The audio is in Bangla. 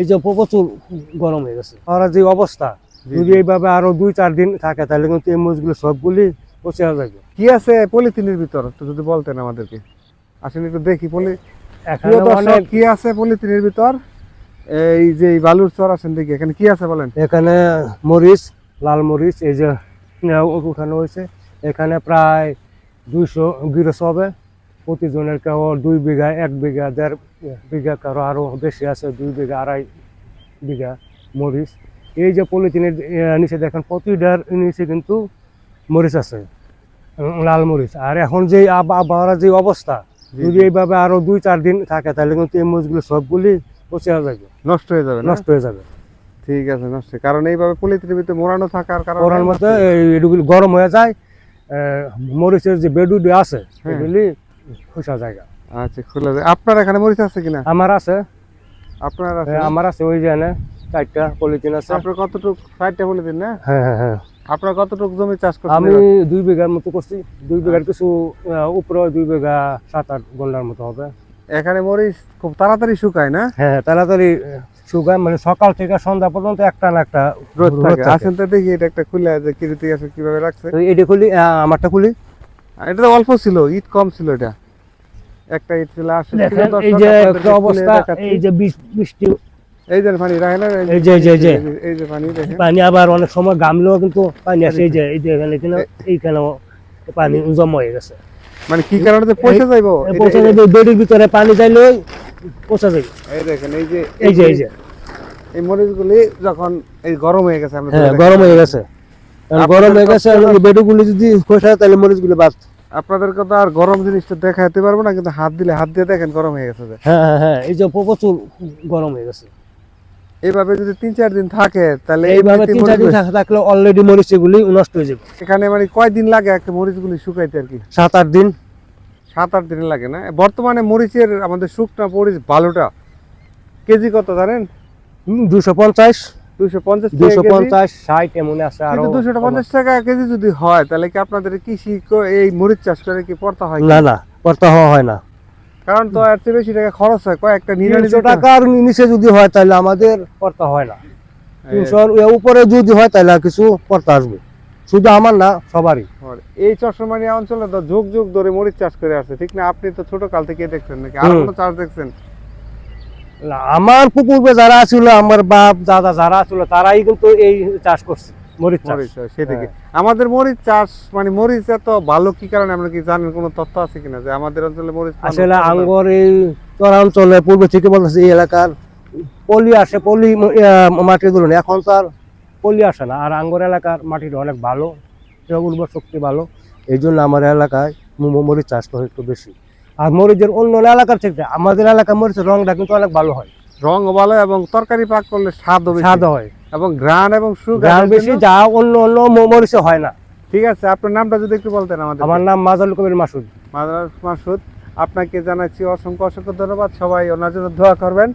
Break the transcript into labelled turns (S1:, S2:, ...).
S1: এই যে প্রচুর গরম হয়ে গেছে। আর যে অবস্থা যদি এইভাবে আরও দুই চার দিন থাকে তাহলে কিন্তু এই মরিচগুলো সবগুলি পচে যাবে।
S2: কি আছে পলিথিনের ভিতর? যদি বলতেন আমাদেরকে। আসেন একটু দেখি পলি কি আছে পলিথিনের ভিতর? এই যে বালুর চর আছেন দেখি এখানে কি আছে বলেন?
S1: এখানে মরিচ লাল মরিচ এই যে উঠানো হয়েছে। এখানে প্রায় দুইশো গিরস হবে। প্রতিজনের কেউ দুই বিঘা এক বিঘা দেড় বিঘা কারও আরও বেশি আছে দুই বিঘা আড়াই বিঘা মরিচ। এই যে পলিথিনের নিচে দেখেন প্রতিটার নিচে কিন্তু মরিচ আছে লাল মরিচ। আর এখন যে আব- আবহাওয়ার যে অবস্থা যদি। এইভাবে আরও দুই চার দিন থাকে তাহলে কিন্তু এই মরিচগুলো সবগুলি পচে যাবে।
S2: নষ্ট হয়ে যাবে
S1: নষ্ট হয়ে যাবে।
S2: ঠিক আছে নষ্ট। কারণ এইভাবে পলিথিনের ভিতরে মোড়ানো থাকার কারণে
S1: করার মধ্যে এগুলি গরম হয়ে যায় মরিচের যে বেডুডি আছে
S2: হ্যাঁ।
S1: এগুলি খোসা জায়গা।
S2: আচ্ছা খুলে দেয় আপনার এখানে মরিচ আছে কিনা?
S1: আমার আছে।
S2: আপনার আছে
S1: হ্যাঁ, আমার আছে ওই এনে চারটা পলিথিন আছে।
S2: আপনার কতটুক ষাটটা পলিথিন না?
S1: হ্যাঁ হ্যাঁ হ্যাঁ।
S2: আপনার কতটুক জমি চাষ করছেন
S1: আমি দুই বিঘার মতো করছি। দুই বিঘার কিছু উপরে দুই বিঘা সাত আট ঘণ্টার মতো হবে।
S2: এখানে মরিচ খুব তাড়াতাড়ি শুকায় না?
S1: হ্যাঁ হ্যাঁ, তাড়াতাড়ি শুকায়। মানে সকাল থেকে সন্ধ্যা পর্যন্ত একটা না একটা
S2: রোদ থাকে। আসেন তো দেখি এটা একটা খুলে আছে আছে কীভাবে রাখছে?
S1: এটি খুলি আমারটা খুলি।
S2: এটা তো অল্প ছিল ইট কম ছিল এটা। একটা ইট ছিল
S1: দেখেন এই যে একটা অবস্থা এই যে বৃষ্টি।
S2: এই যে পানি না,
S1: এই যে, এই যে, এই যে।
S2: পানি দেখেন।
S1: পানি আবার অনেক সময় গামলেও কিন্তু পানি আসে এই যে এই যে এখানে কিনা এইখানেও পানি জমা হয়ে গেছে।
S2: মানে কি কারণে পয়সা যাইবো?
S1: পচা যাবে বেডির ভিতরে পানি যাইলে পচা যাবে
S2: এই দেখেন এই যে
S1: এই যে এই যে।
S2: এই মরিচগুলি যখন এই গরম হয়ে গেছে আমরা
S1: হ্যাঁ গরম হয়ে গেছে। গরম হয়ে গেছে বেডুগুলি যদি খোসা তাহলে মরিচগুলি বাদ।
S2: আপনাদেরকে তো আর গরম জিনিসটা দেখাতে পারব না কিন্তু হাত দিলে হাত দিয়ে দেখেন গরম হয়ে গেছে
S1: হ্যাঁ হ্যাঁ হ্যাঁ এই যে প্রচুর গরম হয়ে গেছে।
S2: এইভাবে যদি তিন চার দিন থাকে তাহলে
S1: এইভাবে তিন চার দিন থাকলে অলরেডি মরিচ এগুলি নষ্ট হয়ে যাবে।
S2: এখানে মানে কয়দিন লাগে একটা মরিচগুলি শুকাইতে আর কি?
S1: সাত আট দিন।
S2: সাত আট দিন লাগে না? বর্তমানে মরিচের আমাদের শুকনা মরিচ ভালোটা। কেজি কত জানেন?
S1: দুশো পঞ্চাশ।
S2: দুশো পঞ্চাশ
S1: দুশো পঞ্চাশ ষাট এমন আছে আরও
S2: কিন্তু দুশো পঞ্চাশ টাকা কেজি যদি হয় তাহলে কি আপনাদের কৃষি এই মরিচ চাষ করে কি পড়তা হয়
S1: না না করতে হওয়া হয় না।
S2: কারণ তো এর চেয়ে বেশি টাকা খরচ হয় কয়েকটা নিরানি
S1: টাকার নিচে যদি হয় তাহলে আমাদের করতে হয় না। তিনশোর উপরে যদি হয় তাহলে কিছু করতে আসবে। শুধু আমার না সবারই।
S2: এই চশমানি অঞ্চলে তো যুগ যুগ ধরে মরিচ চাষ করে আসছে ঠিক না? আপনি তো ছোট কাল থেকে দেখছেন নাকি? আর কোনো চাষ দেখছেন।
S1: আমার পুকুরে যারা ছিল আমার বাপ দাদা যারা ছিল তারাই কিন্তু এই চাষ করছে মরিচ চাষ।
S2: সেদিকে।
S1: হ্যাঁ।
S2: আমাদের মরিচ চাষ মানে মরিচ এত ভালো কি কারণে আমরা কি জানেন কোনো তথ্য আছে কিনা যে আমাদের অঞ্চলে মরিচ
S1: আসলে আঙ্গর এই চরা অঞ্চলে পূর্বে থেকে বলতেছে এই এলাকার পলি আসে পলি মাটি ধরুন এখন তো আর পলি আসে না আর আঙ্গর এলাকার মাটিটা অনেক ভালো উর্বর শক্তি ভালো। এই জন্য আমার এলাকায় মরিচ চাষ করে একটু বেশি। আর মরিচের অন্য এলাকার থেকে আমাদের এলাকার মরিচের রংটা কিন্তু অনেক ভালো হয়।
S2: রং ভালো এবং তরকারি পাক করলে স্বাদ
S1: স্বাদ হয়।
S2: এবং গ্রান এবং
S1: সুগ্রান বেশি যা অন্য অন্য মরিচে হয় না।
S2: ঠিক আছে আপনার নামটা যদি একটু বলতেন আমাদের।
S1: আমার নাম মাজারুল কবির মাসুদ।
S2: মাজারুল মাসুদ আপনাকে জানাচ্ছি অসংখ্য অসংখ্য ধন্যবাদ। সবাই ওনার জন্য দোয়া করবেন।